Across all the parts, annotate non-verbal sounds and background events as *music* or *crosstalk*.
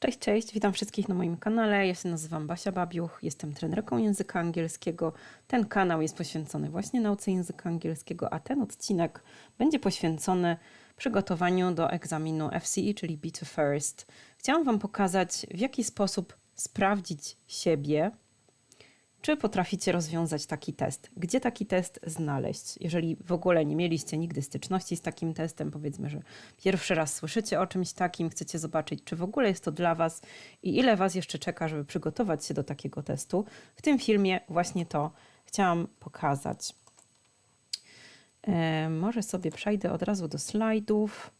Cześć, cześć, witam wszystkich na moim kanale. Ja się nazywam Basia Babiuch, jestem trenerką języka angielskiego. Ten kanał jest poświęcony właśnie nauce języka angielskiego, a ten odcinek będzie poświęcony przygotowaniu do egzaminu FCE, czyli Be to First. Chciałam Wam pokazać, w jaki sposób sprawdzić siebie czy potraficie rozwiązać taki test? Gdzie taki test znaleźć? Jeżeli w ogóle nie mieliście nigdy styczności z takim testem, powiedzmy, że pierwszy raz słyszycie o czymś takim, chcecie zobaczyć, czy w ogóle jest to dla Was i ile Was jeszcze czeka, żeby przygotować się do takiego testu, w tym filmie właśnie to chciałam pokazać. E, może sobie przejdę od razu do slajdów.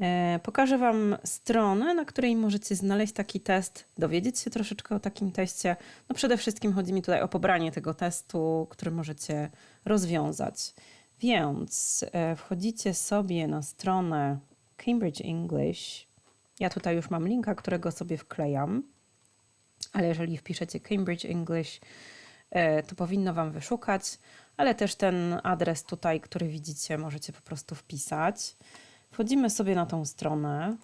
E, pokażę Wam stronę, na której możecie znaleźć taki test, dowiedzieć się troszeczkę o takim teście. No przede wszystkim chodzi mi tutaj o pobranie tego testu, który możecie rozwiązać. Więc e, wchodzicie sobie na stronę Cambridge English. Ja tutaj już mam linka, którego sobie wklejam, ale jeżeli wpiszecie Cambridge English, e, to powinno Wam wyszukać, ale też ten adres tutaj, który widzicie, możecie po prostu wpisać. Wchodzimy sobie na tą stronę.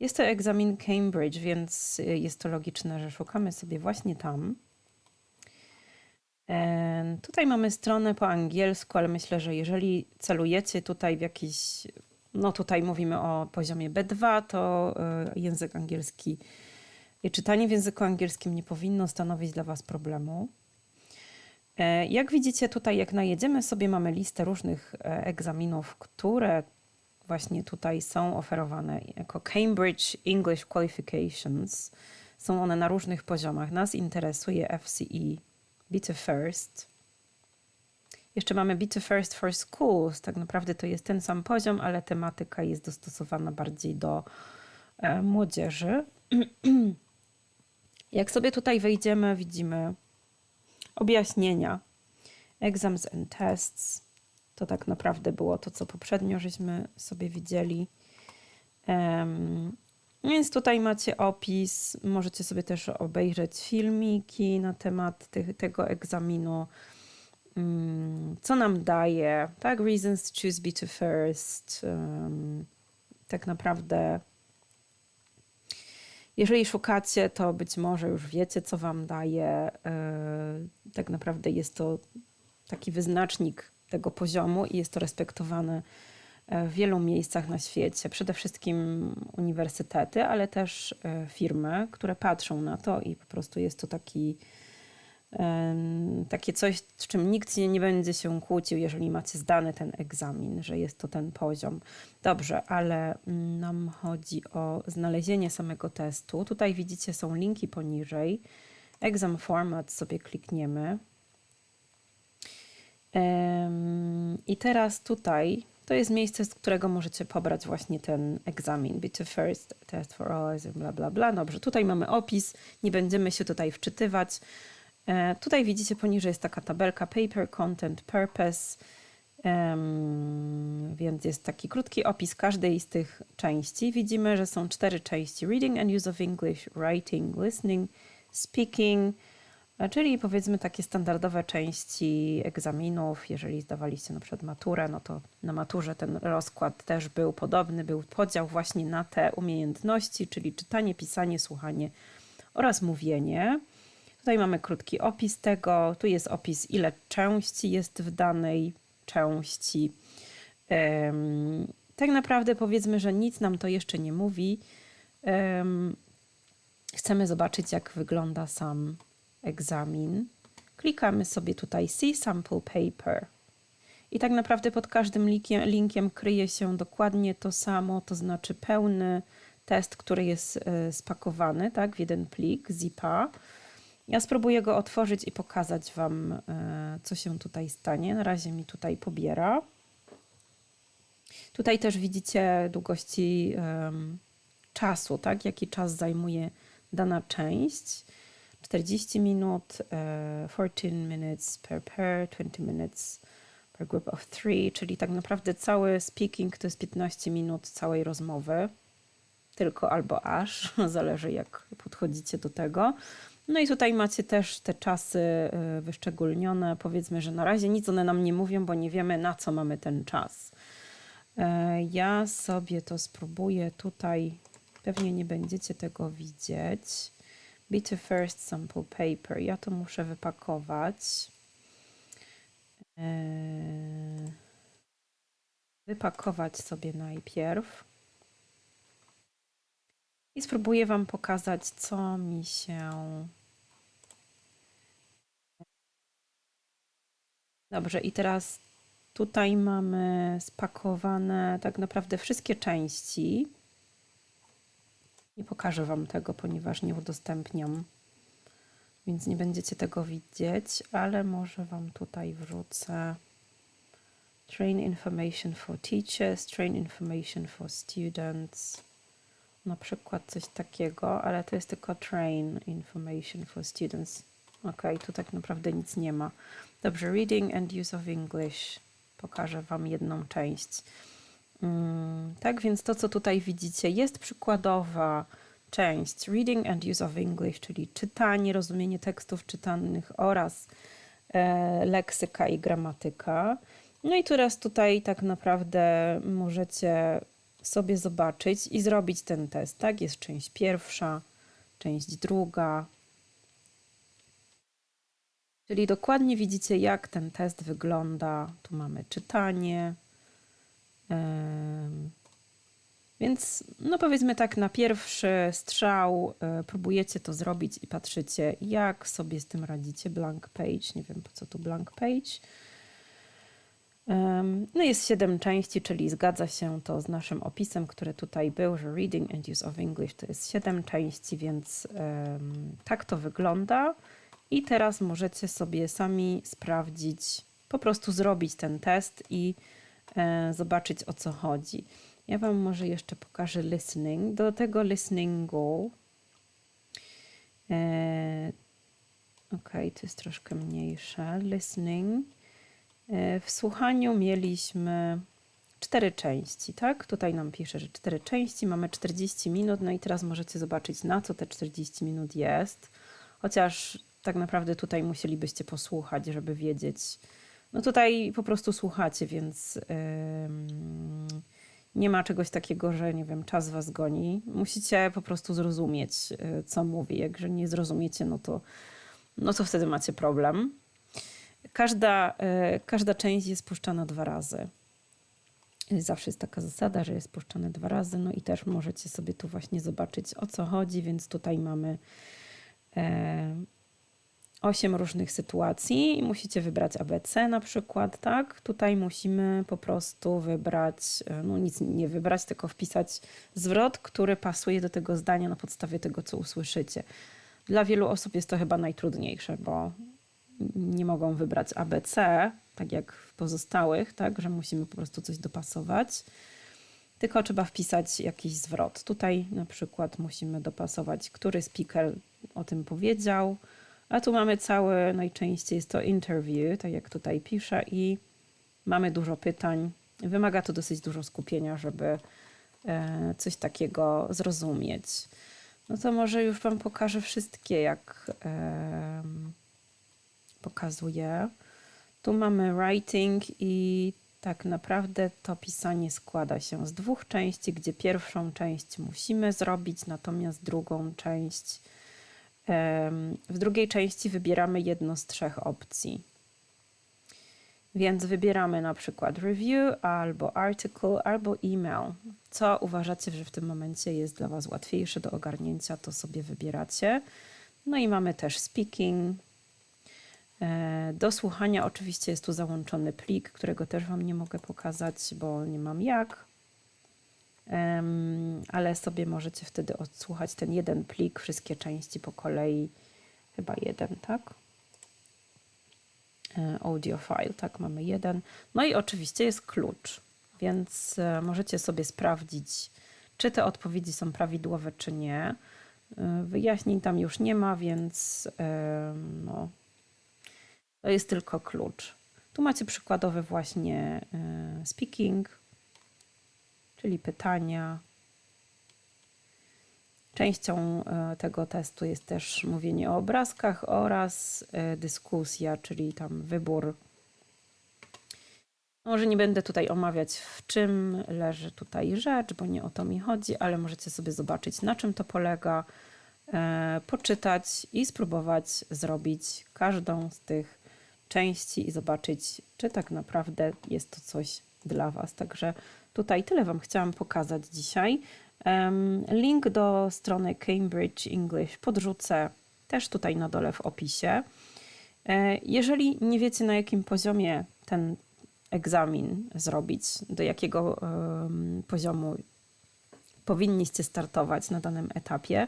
Jest to egzamin Cambridge, więc y, jest to logiczne, że szukamy sobie właśnie tam. Tutaj mamy stronę po angielsku, ale myślę, że jeżeli celujecie tutaj w jakiś, no tutaj mówimy o poziomie B2, to y, język angielski czytanie w języku angielskim nie powinno stanowić dla Was problemu. E, jak widzicie tutaj, jak najedziemy sobie, mamy listę różnych e, egzaminów, które właśnie tutaj są oferowane jako Cambridge English Qualifications. Są one na różnych poziomach. Nas interesuje FCE, Be First. Jeszcze mamy Be First for Schools. Tak naprawdę to jest ten sam poziom, ale tematyka jest dostosowana bardziej do e, młodzieży. *clears throat* Jak sobie tutaj wejdziemy, widzimy objaśnienia. Exams and tests. To tak naprawdę było to, co poprzednio żeśmy sobie widzieli. Um, więc tutaj macie opis. Możecie sobie też obejrzeć filmiki na temat tego egzaminu. Um, co nam daje, tak? Reasons to choose be to first. Um, tak naprawdę jeżeli szukacie, to być może już wiecie, co Wam daje. E, tak naprawdę jest to taki wyznacznik tego poziomu i jest to respektowane e, w wielu miejscach na świecie. Przede wszystkim uniwersytety, ale też e, firmy, które patrzą na to i po prostu jest to taki takie coś, z czym nikt nie, będzie się kłócił, jeżeli macie zdany ten egzamin, że jest to ten poziom. Dobrze, ale mm, nam chodzi o znalezienie samego testu. Tutaj widzicie, są linki poniżej. Exam format sobie klikniemy. I teraz tutaj to jest miejsce, z którego możecie pobrać właśnie ten egzamin. Be first test for all, bla, bla, bla. Dobrze, tutaj mamy opis, nie będziemy się tutaj wczytywać. E, tutaj widzicie poniżej jest taka tabelka Paper Content Purpose, więc jest taki krótki opis każdej z tych części. Widzimy, że są cztery części: Reading and Use of English, Writing, Listening, Speaking, e, czyli powiedzmy takie standardowe części egzaminów. Jeżeli zdawaliście na przykład maturę, no to na maturze ten rozkład też był podobny, był podział właśnie na te umiejętności, czyli czytanie, pisanie, słuchanie oraz mówienie. Tutaj mamy krótki opis tego. Tu jest opis, ile części jest w danej części. Tak naprawdę powiedzmy, że nic nam to jeszcze nie mówi. Chcemy zobaczyć, jak wygląda sam egzamin. Klikamy sobie tutaj See Sample Paper. I tak naprawdę pod każdym linkiem, linkiem kryje się dokładnie to samo, to znaczy pełny test, który jest y, spakowany tak, w jeden plik zipa. Ja spróbuję go otworzyć i pokazać Wam, e, co się tutaj stanie. Na razie mi tutaj pobiera. Tutaj też widzicie długości czasu, tak? Jaki czas zajmuje dana część. 40 minut, uh, 14 minutes per pair, 20 minutes per group of three, czyli tak naprawdę cały speaking to jest 15 minut całej rozmowy. Tylko albo aż, *laughs* zależy jak podchodzicie do tego. No i tutaj macie też te czasy y, wyszczególnione. Powiedzmy, że na razie nic one nam nie mówią, bo nie wiemy na co mamy ten czas. E, Ja sobie to spróbuję tutaj. Pewnie nie będziecie tego widzieć. Bitte first sample paper. Ja to muszę wypakować. E, Wypakować sobie najpierw. I spróbuję Wam pokazać, co mi się. Dobrze, i teraz tutaj mamy spakowane tak naprawdę wszystkie części. Nie pokażę Wam tego, ponieważ nie udostępniam, więc nie będziecie tego widzieć, ale może Wam tutaj wrzucę. Train information for teachers, train information for students. Na przykład coś takiego, ale to jest tylko train information for students. Ok, tu tak naprawdę nic nie ma. Dobrze, reading and use of English. Pokażę Wam jedną część. Mm, tak więc to, co tutaj widzicie, jest przykładowa część reading and use of English, czyli czytanie, rozumienie tekstów czytanych oraz e, leksyka i gramatyka. No i teraz tutaj tak naprawdę możecie sobie zobaczyć i zrobić ten test. Tak, jest część pierwsza, część druga. Czyli dokładnie widzicie, jak ten test wygląda. Tu mamy czytanie. Więc, no powiedzmy tak, na pierwszy strzał e, próbujecie to zrobić i patrzycie, jak sobie z tym radzicie. Blank page, nie wiem po co tu blank page. No jest siedem części, czyli zgadza się to z naszym opisem, który tutaj był, że Reading and Use of English to jest siedem części, więc tak to wygląda. I teraz możecie sobie sami sprawdzić, po prostu zrobić ten test i e, zobaczyć o co chodzi. Ja Wam może jeszcze pokażę listening. Do tego listeningu. E, ok, to jest troszkę mniejsze. Listening. E, W słuchaniu mieliśmy cztery części, tak? Tutaj nam pisze, że cztery części, mamy 40 minut, no i teraz możecie zobaczyć, na co te 40 minut jest. Chociaż tak naprawdę tutaj musielibyście posłuchać, żeby wiedzieć. No tutaj po prostu słuchacie, więc nie ma czegoś takiego, że nie wiem, czas was goni. Musicie po prostu zrozumieć, y, co mówi. Jak nie zrozumiecie, no to, no to wtedy macie problem. Każda, y, każda część jest puszczana dwa razy. Zawsze jest taka zasada, że jest puszczane dwa razy. No i też możecie sobie tu właśnie zobaczyć o co chodzi, więc tutaj mamy e, osiem różnych sytuacji i musicie wybrać ABC na przykład, tak? Tutaj musimy po prostu wybrać, e, no nic nie wybrać, tylko wpisać zwrot, który pasuje do tego zdania na podstawie tego, co usłyszycie. Dla wielu osób jest to chyba najtrudniejsze, bo nie mogą wybrać ABC, tak jak w pozostałych, tak, że musimy po prostu coś dopasować. Tylko trzeba wpisać jakiś zwrot. Tutaj na przykład musimy dopasować, który speaker o tym powiedział, a tu mamy cały, najczęściej jest to interview, tak jak tutaj pisze, i mamy dużo pytań. Wymaga to dosyć dużo skupienia, żeby e, coś takiego zrozumieć. No to może już Wam pokażę wszystkie, jak pokazuję. Tu mamy writing i tak naprawdę to pisanie składa się z dwóch części, gdzie pierwszą część musimy zrobić, natomiast drugą część w drugiej części wybieramy jedno z trzech opcji. Więc wybieramy na przykład review, albo article, albo e-mail. Co uważacie, że w tym momencie jest dla Was łatwiejsze do ogarnięcia, to sobie wybieracie. No i mamy też speaking. E, Do słuchania oczywiście jest tu załączony plik, którego też Wam nie mogę pokazać, bo nie mam jak. Ale sobie możecie wtedy odsłuchać ten jeden plik, wszystkie części po kolei. Chyba jeden, tak? E, audio file, tak, mamy jeden. No i oczywiście jest klucz, więc e, możecie sobie sprawdzić, czy te odpowiedzi są prawidłowe, czy nie. E, Wyjaśnień tam już nie ma, więc no, to jest tylko klucz. Tu macie przykładowy właśnie speaking, czyli pytania. Częścią e, tego testu jest też mówienie o obrazkach oraz e, dyskusja, czyli tam wybór. Może nie będę tutaj omawiać, w czym leży tutaj rzecz, bo nie o to mi chodzi, ale możecie sobie zobaczyć, na czym to polega, e, poczytać i spróbować zrobić każdą z tych części i zobaczyć, czy tak naprawdę jest to coś dla Was. Także tutaj tyle Wam chciałam pokazać dzisiaj. Link do strony Cambridge English podrzucę też tutaj na dole w opisie. E, Jeżeli nie wiecie, na jakim poziomie ten egzamin zrobić, do jakiego poziomu powinniście startować na danym etapie,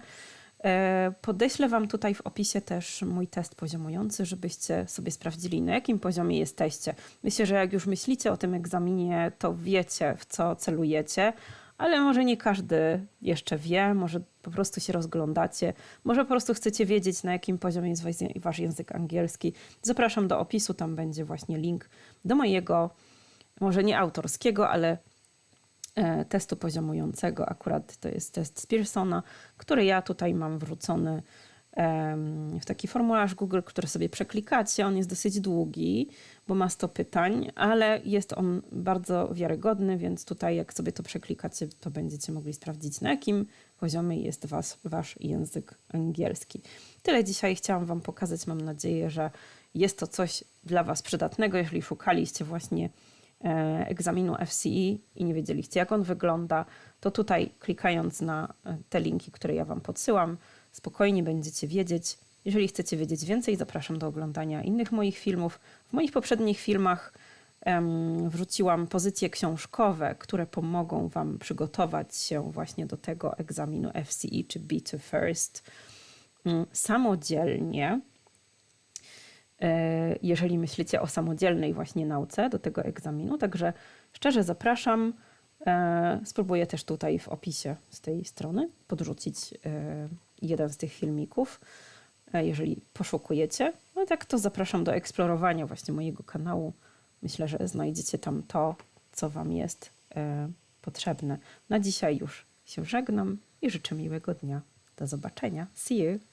podeślę Wam tutaj w opisie też mój test poziomujący, żebyście sobie sprawdzili, na jakim poziomie jesteście. Myślę, że jak już myślicie o tym egzaminie, to wiecie, w co celujecie, ale może nie każdy jeszcze wie, może po prostu się rozglądacie, może po prostu chcecie wiedzieć, na jakim poziomie jest wasz- język angielski. Zapraszam do opisu, tam będzie właśnie link do mojego, może nie autorskiego, ale e, testu poziomującego. Akurat to jest test z Pearsona, który ja tutaj mam wrzucony w taki formularz Google, który sobie przeklikacie. On jest dosyć długi, bo ma 100 pytań, ale jest on bardzo wiarygodny, więc tutaj jak sobie to przeklikacie, to będziecie mogli sprawdzić, na jakim poziomie jest was, wasz język angielski. Tyle dzisiaj chciałam wam pokazać. Mam nadzieję, że jest to coś dla was przydatnego, jeżeli szukaliście właśnie e, egzaminu FCE i nie wiedzieliście, jak on wygląda, to tutaj klikając na e, te linki, które ja Wam podsyłam, spokojnie będziecie wiedzieć. Jeżeli chcecie wiedzieć więcej, zapraszam do oglądania innych moich filmów. W moich poprzednich filmach wrzuciłam pozycje książkowe, które pomogą Wam przygotować się właśnie do tego egzaminu FCE czy B2 First mm, samodzielnie e, jeżeli myślicie o samodzielnej właśnie nauce do tego egzaminu. Także szczerze zapraszam. E, Spróbuję też tutaj w opisie z tej strony podrzucić e, jeden z tych filmików, e, jeżeli poszukujecie. No tak to zapraszam do eksplorowania właśnie mojego kanału. Myślę, że znajdziecie tam to, co Wam jest e, potrzebne. Na dzisiaj już się żegnam i życzę miłego dnia. Do zobaczenia. See you!